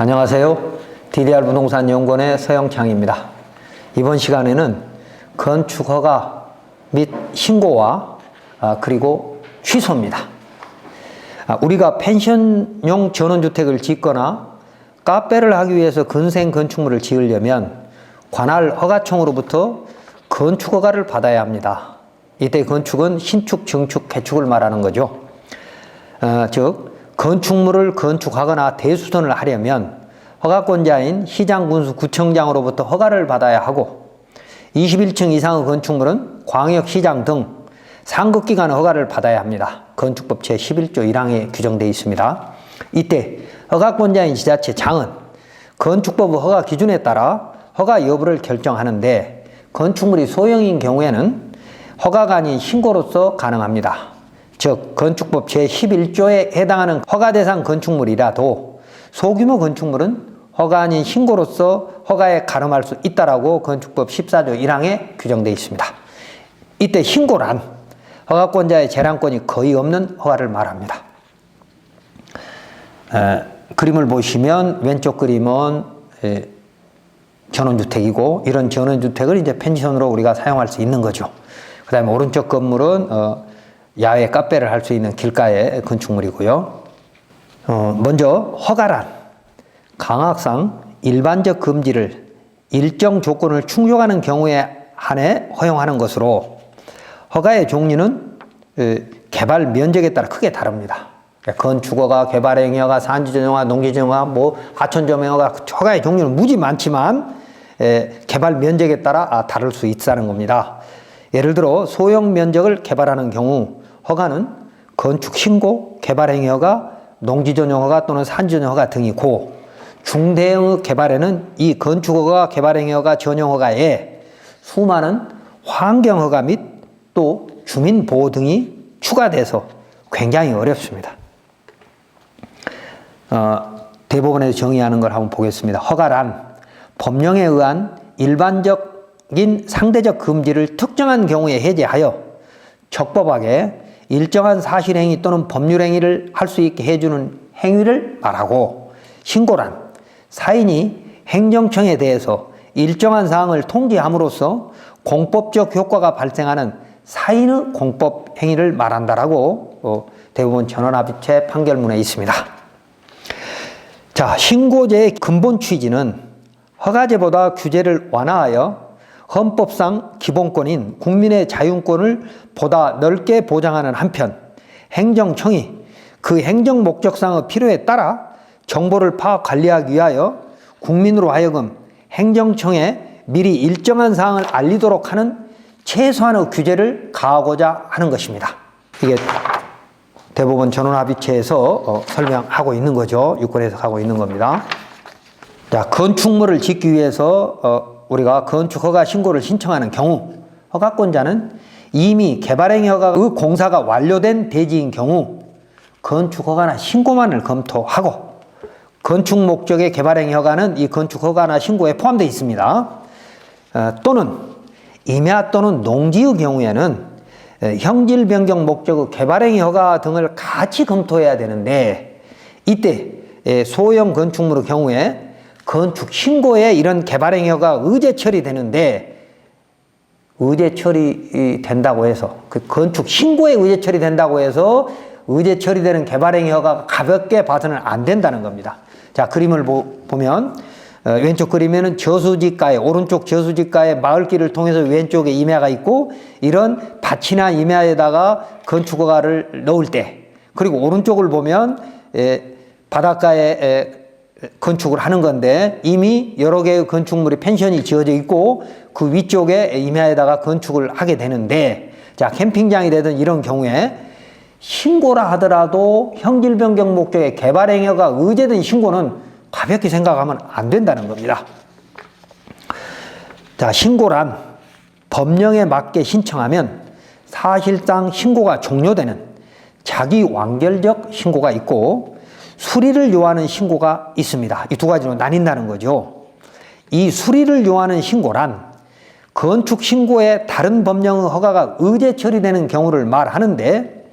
안녕하세요. DDR 부동산 연구원의 서영창입니다. 이번 시간에는 건축 허가 및 신고와 아, 그리고 취소입니다. 아, 우리가 펜션용 전원주택을 짓거나 카페를 하기 위해서 근생 건축물을 지으려면 관할 허가청으로부터 건축 허가를 받아야 합니다. 이때 건축은 신축, 증축, 개축을 말하는 거죠. 어, 즉 건축물을 건축하거나 대수선을 하려면 허가권자인 시장, 군수, 구청장으로부터 허가를 받아야 하고 21층 이상의 건축물은 광역시장 등 상급기관 허가를 받아야 합니다. 건축법 제11조 1항에 규정되어 있습니다. 이때 허가권자인 지자체 장은 건축법 허가 기준에 따라 허가 여부를 결정하는데 건축물이 소형인 경우에는 아닌 신고로서 가능합니다. 즉 건축법 제11조에 해당하는 허가 대상 건축물이라도 소규모 건축물은 허가 아닌 신고로서 허가에 가름할 수 있다라고 건축법 14조 1항에 규정되어 있습니다. 이때 신고란 허가권자의 재량권이 거의 없는 허가를 말합니다. 에, 그림을 보시면 왼쪽 그림은 에, 전원주택이고 이런 전원주택을 이제 펜션으로 우리가 사용할 수 있는 거죠. 그 다음에 오른쪽 건물은 어, 야외 카페를 할 수 있는 길가의 건축물이고요. 어, 먼저 허가란 강학상 일반적 금지를 일정 조건을 충족하는 경우에 한해 허용하는 것으로 허가의 종류는 에, 개발 면적에 따라 크게 다릅니다. 그러니까 건축허가, 개발행위허가, 산지전용허가, 농지전용허가, 뭐 하천조명허가 허가의 종류는 무지 많지만 에, 개발 면적에 따라 아, 다를 수 있다는 겁니다. 예를 들어 소형 면적을 개발하는 경우 허가는 건축 신고, 개발 행위 허가, 농지 전용 허가 또는 산지 전용 허가 등이고 중대형 개발에는 이 건축 허가, 개발 행위 허가, 전용 허가에 수많은 환경 허가 및 또 주민 보호 등이 추가돼서 굉장히 어렵습니다. 어, 대법원에서 정의하는 걸 한번 보겠습니다. 허가란 법령에 의한 일반적인 상대적 금지를 특정한 경우에 해제하여 적법하게 일정한 사실행위 또는 법률행위를 할 수 있게 해주는 행위를 말하고 신고란 사인이 행정청에 대해서 일정한 사항을 통지함으로써 공법적 효과가 발생하는 사인의 공법 행위를 말한다라고 어, 대부분 전원합의체 판결문에 있습니다. 자, 신고제의 근본 취지는 허가제보다 규제를 완화하여 헌법상 기본권인 국민의 자율권을 보다 넓게 보장하는 한편 행정청이 그 행정 목적상의 필요에 따라 정보를 파악 관리하기 위하여 국민으로 하여금 행정청에 미리 일정한 사항을 알리도록 하는 최소한의 규제를 가하고자 하는 것입니다. 이게 대법원 전원합의체에서 어, 설명하고 있는 거죠. 유권에서 하고 있는 겁니다. 자, 건축물을 짓기 위해서 어, 우리가 건축 허가 신고를 신청하는 경우 허가권자는 이미 개발행위 허가의 공사가 완료된 대지인 경우 건축 허가나 신고만을 검토하고 건축 목적의 개발행위 허가는 이 건축 허가나 신고에 포함되어 있습니다. 어, 또는 임야 또는 농지의 경우에는 형질 변경 목적의 개발행위 허가 등을 같이 검토해야 되는데 이때 소형 건축물의 경우에 건축 신고에 이런 개발 행위 허가 의제 처리되는데 의제 처리 된다고 해서 그 건축 신고에 의제 처리된다고 해서 의제 처리되는 개발 행위 허가가 가볍게 봐서는 안 된다는 겁니다. 자 그림을 보, 보면 어, 왼쪽 그림에는 저수지가에 오른쪽 저수지가에 마을길을 통해서 왼쪽에 임야가 있고 이런 밭이나 임야에다가 건축허가를 넣을 때 그리고 오른쪽을 보면 에, 바닷가에 에, 건축을 하는 건데 이미 여러 개의 건축물이 펜션이 지어져 있고 그 위쪽에 임야에다가 건축을 하게 되는데 자 캠핑장이 되든 이런 경우에 신고라 하더라도 형질 변경 목적의 개발 행위가 의제된 신고는 가볍게 생각하면 안 된다는 겁니다. 자, 신고란 법령에 맞게 신청하면 사실상 신고가 종료되는 자기 완결적 신고가 있고 수리를 요하는 신고가 있습니다. 이 두 가지로 나뉜다는 거죠. 이 수리를 요하는 신고란 건축 신고에 다른 법령의 허가가 의제 처리되는 경우를 말하는데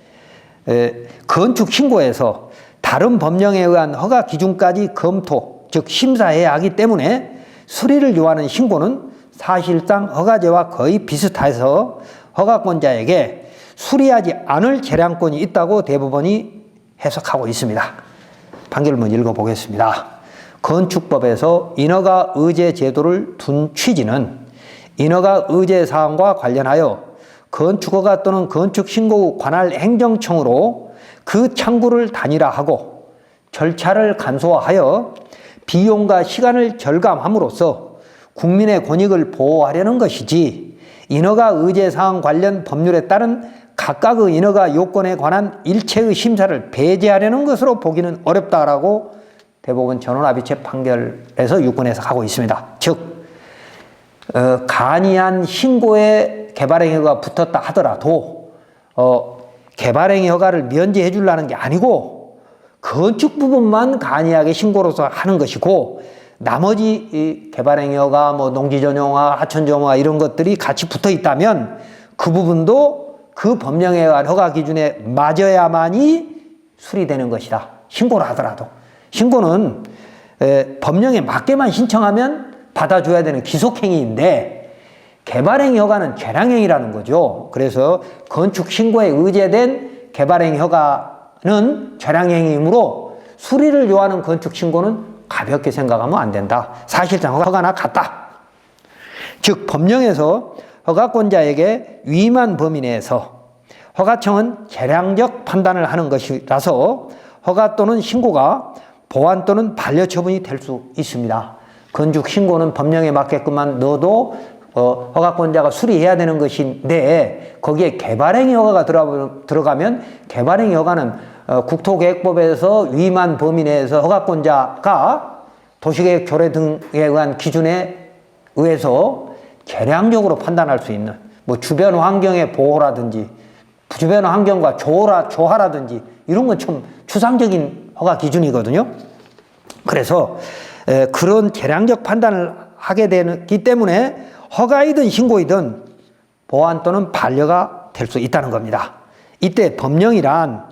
에, 건축 신고에서 다른 법령에 의한 허가 기준까지 검토 즉 심사해야 하기 때문에 수리를 요하는 신고는 사실상 허가제와 거의 비슷해서 허가권자에게 수리하지 않을 재량권이 있다고 대법원이 해석하고 있습니다. 판결문 읽어보겠습니다. 건축법에서 인허가 의제 제도를 둔 취지는 인허가 의제 사항과 관련하여 건축허가 또는 건축신고 관할 행정청으로 그 창구를 단일화하고 절차를 간소화하여 비용과 시간을 절감함으로써 국민의 권익을 보호하려는 것이지 인허가 의제 사항 관련 법률에 따른 각각의 인허가 요건에 관한 일체의 심사를 배제하려는 것으로 보기는 어렵다라고 대법원 전원합의체 판결에서 유권해서 하고 있습니다. 즉 어, 간이한 신고에 개발행위 가 붙었다 하더라도 어, 개발행위 허가를 면제해 주려는 게 아니고 건축 부분만 간이하게 신고로서 하는 것이고 나머지 이 개발행위 허가, 뭐 농지 전용화, 하천 전용화 이런 것들이 같이 붙어 있다면 그 부분도 그 법령에 의한 허가 기준에 맞아야만이 수리되는 것이다. 신고를 하더라도 신고는 에, 법령에 맞게만 신청하면 받아줘야 되는 기속행위인데 개발행위 허가는 재량행위라는 거죠. 그래서 건축 신고에 의제된 개발행위 허가는 재량행위이므로 수리를 요하는 건축 신고는 가볍게 생각하면 안 된다. 사실상 허가나 같다. 즉 법령에서 허가권자에게 위임한 범위 내에서 허가청은 재량적 판단을 하는 것이라서 허가 또는 신고가 보완 또는 반려 처분이 될 수 있습니다. 건축 신고는 법령에 맞게끔만 넣어도 어, 허가권자가 수리해야 되는 것인데 거기에 개발행위 허가가 들어가 면 개발행위 허가는 어, 국토계획법에서 위임한 범위 내에서 허가권자가 도시계획 조례 등에 의한 기준에 의해서 계량적으로 판단할 수 있는 뭐 주변 환경의 보호라든지 주변 환경과 조화, 조화라든지 이런 건 좀 추상적인 허가 기준이거든요. 그래서 에, 그런 계량적 판단을 하게 되기 때문에 허가이든 신고이든 보완 또는 반려가 될 수 있다는 겁니다. 이때 법령이란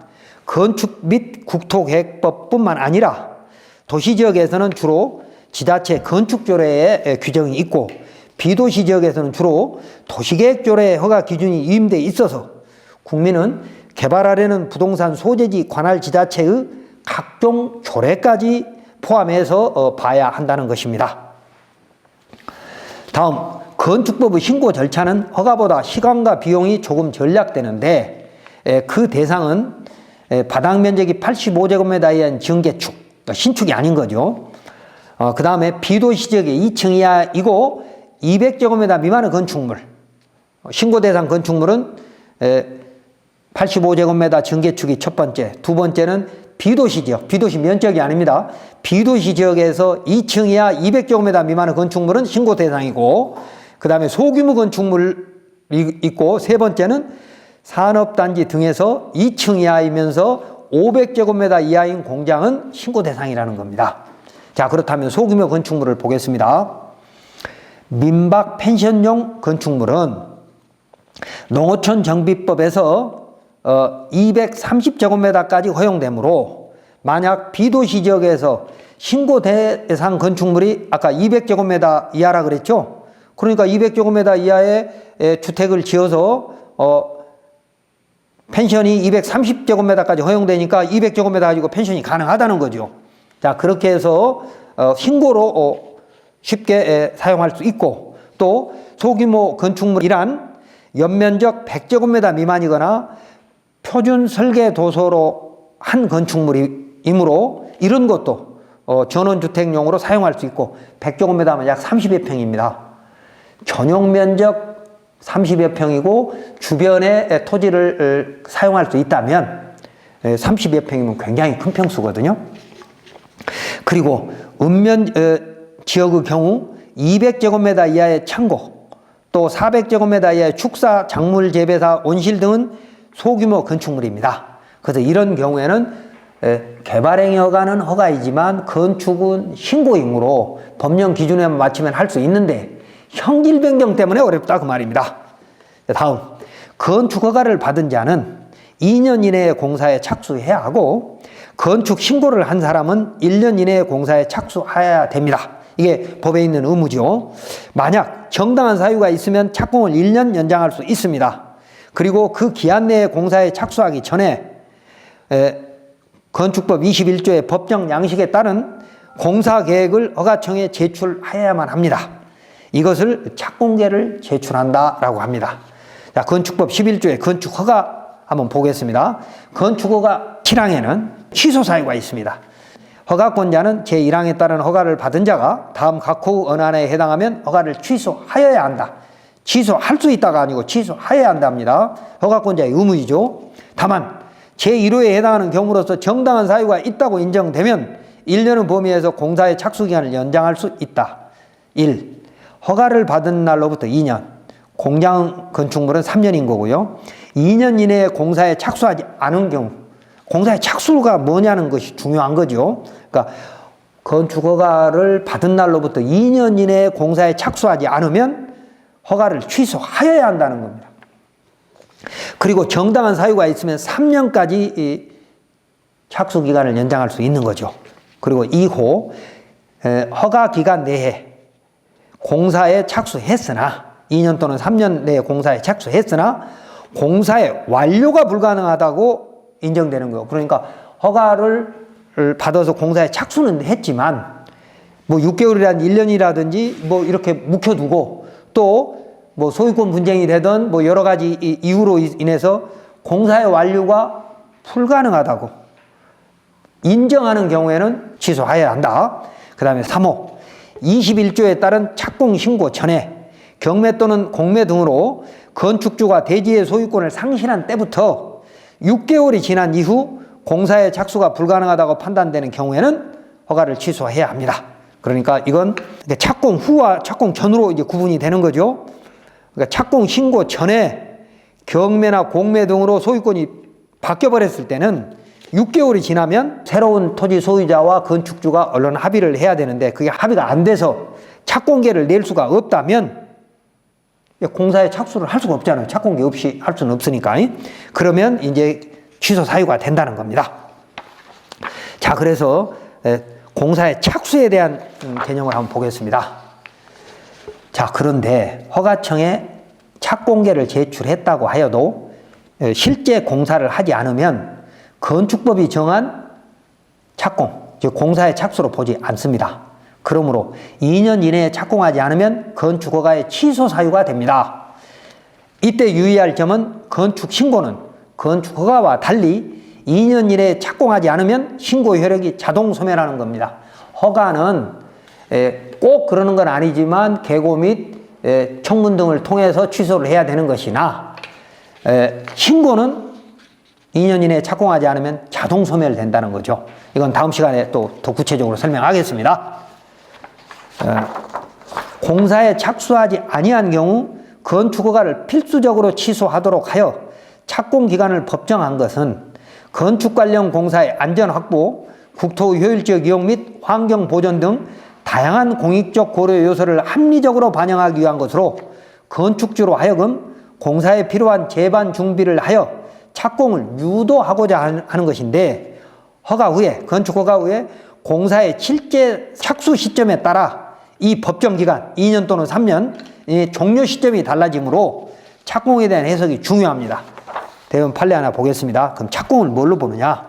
건축 및 국토계획법뿐만 아니라 도시 지역에서는 주로 지자체 건축조례에 규정이 있고 비도시 지역에서는 주로 도시계획조례 허가 기준이 위임돼 있어서 국민은 개발하려는 부동산 소재지 관할 지자체의 각종 조례까지 포함해서 어, 봐야 한다는 것입니다. 다음 건축법의 신고 절차는 허가보다 시간과 비용이 조금 전략되는데 그 대상은 바닥 면적이 85제곱미터 이하인 정개축, 그러니까 신축이 아닌 거죠. 어, 그 다음에 비도시 지역의 2층 이하이고 200제곱미터 미만의 건축물, 신고 대상 건축물은 85제곱미터 정개축이 첫 번째, 두 번째는 비도시 지역, 비도시 면적이 아닙니다. 비도시 지역에서 2층 이하 200제곱미터 미만의 건축물은 신고 대상이고, 그 다음에 소규모 건축물이 있고, 세 번째는 산업단지 등에서 2층 이하이면서 500제곱미터 이하인 공장은 신고 대상이라는 겁니다. 자, 그렇다면 소규모 건축물을 보겠습니다. 민박 펜션용 건축물은 농어촌 정비법에서 어, 230제곱미터까지 허용되므로 만약 비도시 지역에서 신고 대상 건축물이 아까 200제곱미터 이하라 그랬죠? 그러니까 200제곱미터 이하의 주택을 지어서 어, 펜션이 230제곱미터까지 허용되니까 200제곱미터 가지고 펜션이 가능하다는 거죠. 자, 그렇게 해서 어, 신고로 어, 쉽게 에, 사용할 수 있고 또 소규모 건축물이란 연면적 100제곱미터 미만이거나 표준 설계 도서로 한 건축물이므로 이런 것도 어, 전원주택용으로 사용할 수 있고 100제곱미터면 약 30여 평입니다. 전용 면적 30여 평이고 주변에 토지를 사용할 수 있다면 30여 평이면 굉장히 큰 평수거든요. 그리고 읍면 지역의 경우 200제곱미터 이하의 창고 또 400제곱미터 이하의 축사, 작물 재배사, 온실 등은 소규모 건축물입니다. 그래서 이런 경우에는 개발행위 허가는 허가이지만 건축은 신고이므로 법령 기준에 맞추면 할 수 있는데 형질 변경 때문에 어렵다 그 말입니다. 다음 건축 허가를 받은 자는 2년 이내에 공사에 착수해야 하고 건축 신고를 한 사람은 1년 이내에 공사에 착수해야 됩니다. 이게 법에 있는 의무죠. 만약 정당한 사유가 있으면 착공을 1년 연장할 수 있습니다. 그리고 그 기한 내에 공사에 착수하기 전에 에, 건축법 21조의 법정 양식에 따른 공사 계획을 허가청에 제출해야만 합니다. 이것을 착공계를 제출한다라고 합니다. 자, 건축법 11조의 건축 허가 한번 보겠습니다. 건축 허가 7항에는 취소 사유가 있습니다. 허가권자는 제1항에 따른 허가를 받은 자가 다음 각호 하나에 해당하면 허가를 취소하여야 한다. 취소할 수 있다가 아니고 취소하여야 한답니다. 허가권자의 의무이죠. 다만 제1호에 해당하는 경우로서 정당한 사유가 있다고 인정되면 1년의 범위에서 공사의 착수 기간을 연장할 수 있다. 1. 허가를 받은 날로부터 2년. 공장 건축물은 3년인 거고요. 2년 이내에 공사에 착수하지 않은 경우 공사의 착수가 뭐냐는 것이 중요한 거죠. 그러니까 건축 허가를 받은 날로부터 2년 이내에 공사에 착수하지 않으면 허가를 취소하여야 한다는 겁니다. 그리고 정당한 사유가 있으면 3년까지 이 착수 기간을 연장할 수 있는 거죠. 그리고 2호 허가 기간 내에 공사에 착수했으나 2년 또는 3년 내에 공사에 착수했으나 공사의 완료가 불가능하다고 인정되는 거예요. 그러니까 허가를 받아서 공사에 착수는 했지만 뭐 6개월이란 1년이라든지 뭐 이렇게 묵혀두고 또 뭐 소유권 분쟁이 되던 뭐 여러 가지 이유로 인해서 공사의 완료가 불가능하다고 인정하는 경우에는 취소해야 한다. 그 다음에 3호 21조에 따른 착공 신고 전에 경매 또는 공매 등으로 건축주가 대지의 소유권을 상실한 때부터 6개월이 지난 이후 공사의 착수가 불가능하다고 판단되는 경우에는 허가를 취소해야 합니다. 그러니까 이건 착공 후와 착공 전으로 이제 구분이 되는 거죠. 그러니까 착공 신고 전에 경매나 공매 등으로 소유권이 바뀌어 버렸을 때는 6개월이 지나면 새로운 토지 소유자와 건축주가 언론 합의를 해야 되는데 그게 합의가 안 돼서 착공계를 낼 수가 없다면 공사에 착수를 할 수가 없잖아요. 착공계 없이 할 수는 없으니까. 그러면 이제 취소 사유가 된다는 겁니다. 자, 그래서 공사의 착수에 대한 음, 개념을 한번 보겠습니다. 자, 그런데 허가청에 착공계를 제출했다고 하여도 실제 공사를 하지 않으면 건축법이 정한 착공, 즉 공사의 착수로 보지 않습니다. 그러므로 2년 이내에 착공하지 않으면 건축허가의 취소 사유가 됩니다. 이때 유의할 점은 건축 신고는 건축허가와 달리 2년 이내에 착공하지 않으면 신고 효력이 자동 소멸하는 겁니다. 허가는 꼭 그러는 건 아니지만 계고 및 청문 등을 통해서 취소를 해야 되는 것이나 신고는 2년 이내에 착공하지 않으면 자동 소멸된다는 거죠. 이건 다음 시간에 또 더 구체적으로 설명하겠습니다. 공사에 착수하지 아니한 경우 건축허가를 필수적으로 취소하도록 하여 착공 기간을 법정한 것은 건축 관련 공사의 안전 확보, 국토 효율적 이용 및 환경 보존 등 다양한 공익적 고려 요소를 합리적으로 반영하기 위한 것으로 건축주로 하여금 공사에 필요한 재반 준비를 하여 착공을 유도하고자 하는 것인데 허가 후에 건축 허가 후에 공사의 실제 착수 시점에 따라 이 법정 기간 2년 또는 3년 종료 시점이 달라지므로 착공에 대한 해석이 중요합니다. 대원 판례 하나 보겠습니다. 그럼 착공을 뭘로 보느냐?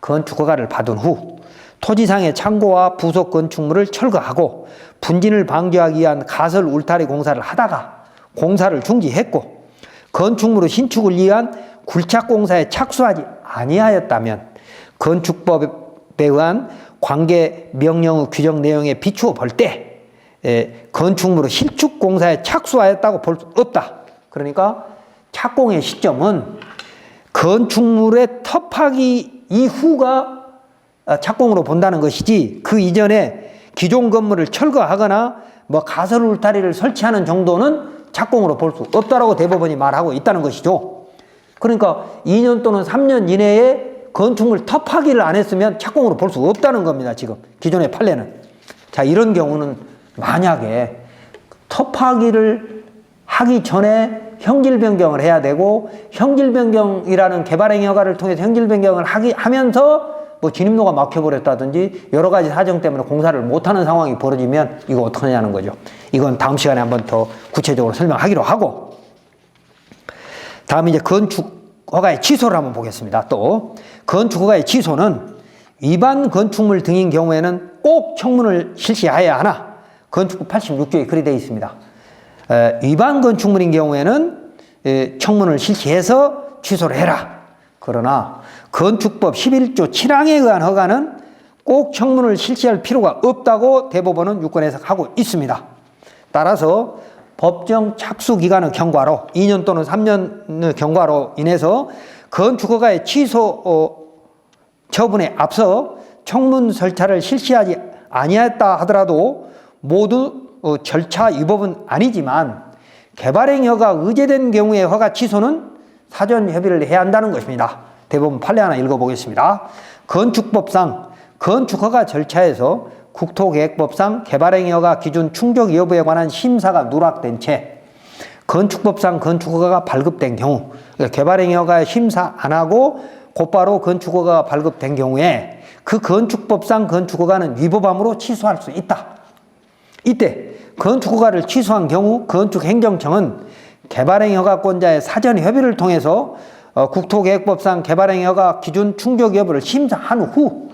건축 허가를 받은 후 토지상의 창고와 부속 건축물을 철거하고 분진을 방지하기 위한 가설 울타리 공사를 하다가 공사를 중지했고 건축물의 신축을 위한 굴착 공사에 착수하지 아니하였다면 건축법에 의한 관계 명령의 규정 내용에 비추어 볼 때 건축물의 실축 공사에 착수하였다고 볼 수 없다. 그러니까 착공의 시점은 건축물의 터파기 이후가 착공으로 본다는 것이지 그 이전에 기존 건물을 철거하거나 뭐 가설 울타리를 설치하는 정도는 착공으로 볼 수 없다라고 대법원이 말하고 있다는 것이죠. 그러니까 2년 또는 3년 이내에 건축물 터파기를 안 했으면 착공으로 볼 수 없다는 겁니다. 지금 기존의 판례는. 자 이런 경우는 만약에 터파기를 하기 전에 형질 변경을 해야 되고 형질 변경이라는 개발행 허가를 통해서 형질 변경을 하기 하면서 뭐 진입로가 막혀버렸다든지 여러 가지 사정 때문에 공사를 못하는 상황이 벌어지면 이거 어떡하냐는 거죠. 이건 다음 시간에 한번 더 구체적으로 설명하기로 하고 다음에 이제 건축 허가의 취소를 한번 보겠습니다. 또 건축 허가의 취소는 위반 건축물 등인 경우에는 꼭 청문을 실시해야 하나 건축부 86조에 그리 되어 있습니다. 에, 위반 건축물인 경우에는 에, 청문을 실시해서 취소를 해라. 그러나 건축법 11조 7항에 의한 허가는 꼭 청문을 실시할 필요가 없다고 대법원은 유권 해석하고 있습니다. 따라서 법정 착수 기간의 경과로 2년 또는 3년의 경과로 인해서 건축허가의 취소 어, 처분에 앞서 청문 절차를 실시하지 아니했다 하더라도 모두 어, 절차 위법은 아니지만 개발행위가 의제된 경우의 허가 취소는 사전 협의를 해야 한다는 것입니다. 대법원 판례 하나 읽어보겠습니다. 건축법상 건축허가 절차에서 국토계획법상 개발행위허가 기준 충족 여부에 관한 심사가 누락된 채 건축법상 건축허가가 발급된 경우 그러니까 개발행위허가 심사 안 하고 곧바로 건축허가가 발급된 경우에 그 건축법상 건축허가는 위법함으로 취소할 수 있다. 이때 건축허가를 취소한 경우 건축행정청은 개발행위허가권자의 사전 협의를 통해서 어, 국토계획법상 개발행위허가 기준 충족 여부를 심사한 후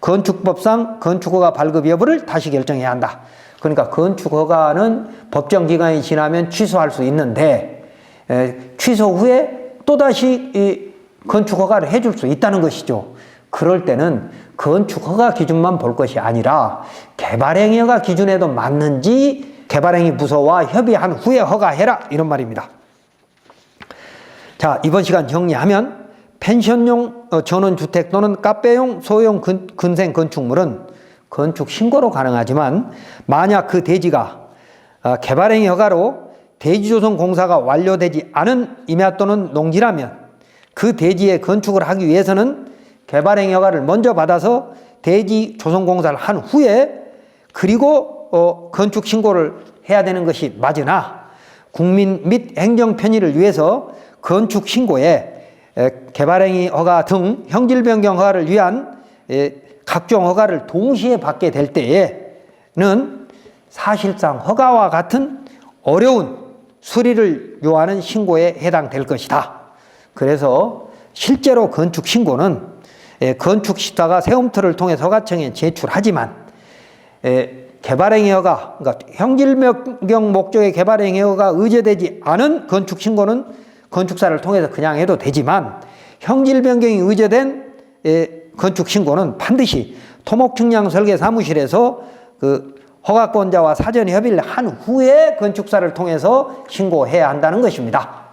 건축법상 건축허가 발급 여부를 다시 결정해야 한다. 그러니까 건축허가는 법정 기간이 지나면 취소할 수 있는데 에, 취소 후에 또다시 이 건축허가를 해줄 수 있다는 것이죠. 그럴 때는 건축 허가 기준만 볼 것이 아니라 개발행위허가 기준에도 맞는지 개발행위 부서와 협의한 후에 허가해라 이런 말입니다. 자 이번 시간 정리하면 펜션용 어, 전원주택 또는 카페용 소형 근, 근생 건축물은 건축 신고로 가능하지만 만약 그 대지가 어, 개발행위 허가로 대지조성 공사가 완료되지 않은 임야 또는 농지라면 그 대지에 건축을 하기 위해서는 개발행위 허가를 먼저 받아서 대지 조성 공사를 한 후에 그리고 어, 건축 신고를 해야 되는 것이 맞으나 국민 및 행정 편의를 위해서 건축 신고에 에, 개발행위 허가 등 형질 변경 허가를 위한 에, 각종 허가를 동시에 받게 될 때에는 사실상 허가와 같은 어려운 수리를 요하는 신고에 해당될 것이다. 그래서 실제로 건축 신고는 에, 건축 시다가 세움터를 통해 서가청에 제출하지만 에, 개발행위 허가, 그러니까 형질 변경 목적의 개발행위 허가 의제되지 않은 건축 신고는 건축사를 통해서 그냥 해도 되지만 형질 변경이 의제된 에, 건축 신고는 반드시 토목 측량 설계 사무실에서 그 허가권자와 사전 협의를 한 후에 건축사를 통해서 신고해야 한다는 것입니다.